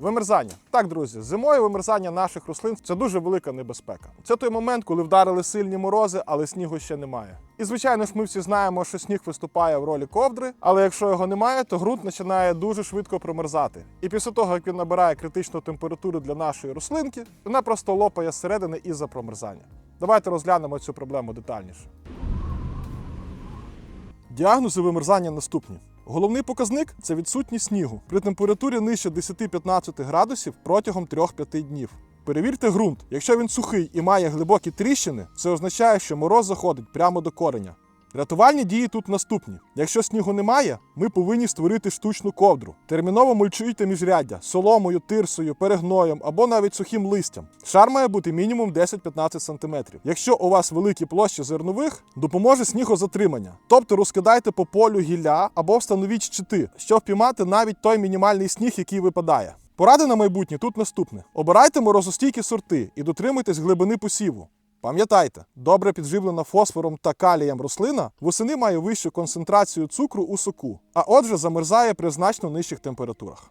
Вимерзання. Так, друзі, зимою вимерзання наших рослин це дуже велика небезпека. Це той момент, коли вдарили сильні морози, але снігу ще немає. І звичайно ж, ми всі знаємо, що сніг виступає в ролі ковдри, але якщо його немає, то ґрунт починає дуже швидко промерзати. І після того, як він набирає критичну температуру для нашої рослинки, вона просто лопає зсередини із-за промерзання. Давайте розглянемо цю проблему детальніше. Діагнози вимерзання наступні. Головний показник це відсутність снігу при температурі нижче 10-15 градусів протягом 3-5 днів. Перевірте ґрунт. Якщо він сухий і має глибокі тріщини, це означає, що мороз заходить прямо до кореня. Рятувальні дії тут наступні: якщо снігу немає, ми повинні створити штучну ковдру. Терміново мульчуйте міжряддя соломою, тирсою, перегноєм або навіть сухим листям. Шар має бути мінімум 10-15 см. Якщо у вас великі площі зернових, допоможе снігозатримання. Тобто розкидайте по полю гілля або встановіть щити, щоб впіймати навіть той мінімальний сніг, який випадає. Поради на майбутнє тут наступне: обирайте морозостійкі сорти і дотримуйтесь глибини посіву. Пам'ятайте, добре підживлена фосфором та калієм рослина восени має вищу концентрацію цукру у соку, а отже замерзає при значно нижчих температурах.